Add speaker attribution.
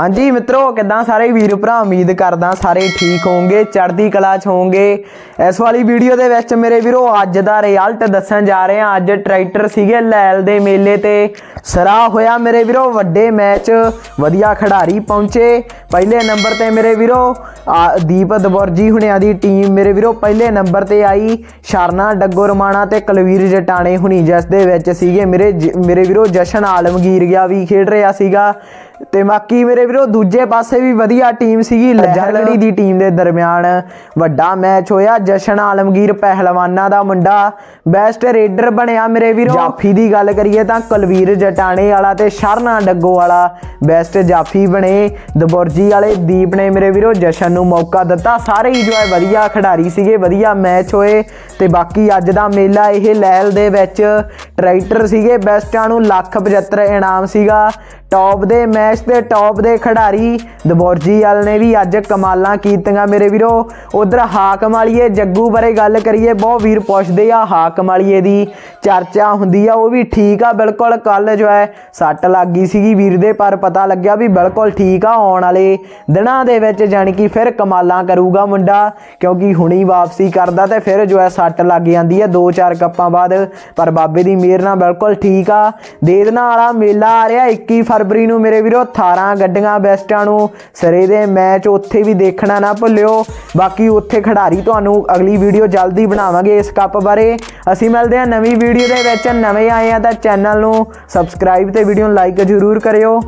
Speaker 1: ਹਾਂਜੀ ਮਿੱਤਰੋ ਕਿਦਾਂ ਸਾਰੇ ਵੀਰ ਭਰਾ? ਉਮੀਦ ਕਰਦਾ ਸਾਰੇ ਠੀਕ ਹੋਵੋਗੇ ਚੜ੍ਹਦੀ ਕਲਾ ਚ ਹੋਵੋਗੇ। ਇਸ ਵਾਲੀ ਵੀਡੀਓ ਦੇ ਵਿੱਚ ਮੇਰੇ ਵੀਰੋ ਅੱਜ ਦਾ ਰਿਜ਼ਲਟ ਦੱਸਣ ਜਾ ਰਹੇ ਹਾਂ। ਅੱਜ ਟਰੈਕਟਰ ਸੀਗੇ ਲੈਲ ਦੇ ਮੇਲੇ ਤੇ। ਸਰਾ ਹੋਇਆ ਮੇਰੇ ਵੀਰੋ ਵੱਡੇ ਮੈਚ ਵਧੀਆ ਖਿਡਾਰੀ ਪਹੁੰਚੇ। ਪਹਿਲੇ ਨੰਬਰ ਤੇ ਮੇਰੇ ਵੀਰੋ ਆ, ਦੀਪ ਦਬੁਰਜੀ ਹੁਣਿਆਂ ਦੀ ਟੀਮ ਮੇਰੇ ਵੀਰੋ ਪਹਿਲੇ ਨੰਬਰ ਤੇ ਆਈ। ਸ਼ਰਨਾ ਡੱਗੋ ਰਮਾਣਾ ਤੇ ਕੁਲਵੀਰ ਜਟਾਣੇ ਹੁਣੀ ਜਿਸ ਦੇ ਵਿੱਚ ਸੀਗੇ ਮੇਰੇ ਜ- ਮੇਰੇ ਵੀਰੋ ਜਸ਼ਨ ਆਲਮਗੀਰ ਗਿਆ ਵੀ ਖੇਡ ਰਿਹਾ ਸੀਗਾ। ਤੇ ਬਾਕੀ ਮੇਰੇ ਵੀਰੋ ਦੂਜੇ ਪਾਸੇ ਵੀ ਵਧੀਆ ਟੀਮ ਸੀਗੀ ਲਹਿਰਗੜੀ ਦੀ ਟੀਮ ਦੇ ਦਰਮਿਆਨ। ਵੱਡਾ ਮੈਚ ਹੋਇਆ ਜਸ਼ਨ ਆਲਮਗੀਰ ਪਹਿਲਵਾਨਾਂ ਦਾ ਮੁੰਡਾ। ਬੈਸਟ ਰੇਡਰ ਬਣਿਆ ਮੇਰੇ ਵੀਰੋ। ਜਾਫੀ ਦੀ ਗੱਲ ਕਰੀਏ ਤਾਂ ਕੁਲਵੀਰ ਜਟਾਣੇ ਵਾਲਾ ਤੇ ਸ਼ਰਨਾ ਡੱਗੋ ਵਾਲਾ ਬੈਸਟ ਜਾਫੀ ਬਣੇ। ਦਬੁਰਜੀ ਵਾਲੇ ਦੀਪ ਨੇ ਮੇਰੇ ਵੀਰੋ ਜਸ਼ਨ ਨੂੰ ਮੌਕਾ ਦਿੱਤਾ। ਸਾਰੇ ਹੀ ਜੋ ਹੈ ਵਧੀਆ ਖਿਡਾਰੀ ਸੀਗੇ ਵਧੀਆ ਮੈਚ ਹੋਏ। ਤੇ ਬਾਕੀ ਅੱਜ ਦਾ ਮੇਲਾ ਇਹ ਲੈਲ ਦੇ ਵਿੱਚ ਟਰੈਕਟਰ ਸੀਗੇ। ਬੈਸਟਾਂ ਨੂੰ ਲੱਖ 75 ਇਨਾਮ ਸੀਗਾ। ਟੌਪ ਦੇ ਮੈਚ ਤੇ ਟੌਪ ਦੇ ਖਿਡਾਰੀ, ਦਬੋਰਜੀ ਵਾਲ ਨੇ ਵੀ ਅੱਜ ਕਮਾਲਾਂ ਕੀਤੀਆਂ ਮੇਰੇ ਵੀਰੋ। ਉਧਰ ਹਾਕਮ ਵਾਲੀਏ ਜੱਗੂ ਬਾਰੇ ਗੱਲ ਕਰੀਏ, ਬਹੁਤ ਵੀਰ ਪੁੱਛਦੇ ਆ ਹਾਕਮ ਵਾਲੀਏ ਦੀ। ਚਰਚਾ ਹੁੰਦੀ ਆ, ਉਹ ਵੀ ਠੀਕ ਆ, ਬਿਲਕੁਲ ਕੱਲ ਜੋ ਹੈ ਸੱਟ ਲੱਗ ਗਈ ਸੀਗੀ ਵੀਰ ਦੇ, ਪਰ ਪਤਾ ਲੱਗਿਆ ਵੀ ਬਿਲਕੁਲ ਠੀਕ ਆ ਆਉਣ ਵਾਲੇ ਦਿਨਾਂ ਦੇ ਵਿੱਚ, ਜਾਣੀ ਕਿ ਫਿਰ ਕਮਾਲਾਂ ਕਰੂਗਾ ਮੁੰਡਾ, ਕਿਉਂਕਿ ਹੁਣੀ ਵਾਪਸੀ ਕਰਦਾ ਤੇ ਫਿਰ ਜੋ ਹੈ ਸੱਟ ਲੱਗ ਜਾਂਦੀ ਹੈ 2-4 ਕੱਪਾਂ ਬਾਅਦ। ਪਰ ਬਾਬੇ ਦੀ ਮਿਹਰ ਨਾਲ ਬਿਲਕੁਲ ਠੀਕ ਆ। ਦੇ ਵਾਲਾ ਮੇਲਾ ਆ ਰਿਹਾ 21 ਫਰਵਰੀ ਨੂੰ ਮੇਰੇ ਵੀਰੋ 18 ਗੱਡੀਆਂ ਬੈਸਟਾਂ ਨੂੰ ਸਰੇ ਦੇ ਮੈਚ ਉੱਥੇ ਵੀ ਦੇਖਣਾ ਨਾ ਭੁੱਲਿਓ। ਬਾਕੀ ਉੱਥੇ ਖਿਡਾਰੀ ਤੁਹਾਨੂੰ ਅਗਲੀ ਵੀਡੀਓ ਜਲਦੀ ਬਣਾਵਾਂਗੇ ਇਸ ਕੱਪ ਬਾਰੇ। ਅਸੀਂ ਮਿਲਦੇ ਹਾਂ ਨਵੀਂ ਵੀਡੀਓ ਦੇ ਵਿੱਚ। ਨਵੇਂ ਆਏ ਆ ਤਾਂ ਚੈਨਲ ਨੂੰ ਸਬਸਕ੍ਰਾਈਬ ਤੇ ਵੀਡੀਓ ਨੂੰ ਲਾਈਕ ਜ਼ਰੂਰ ਕਰਿਓ।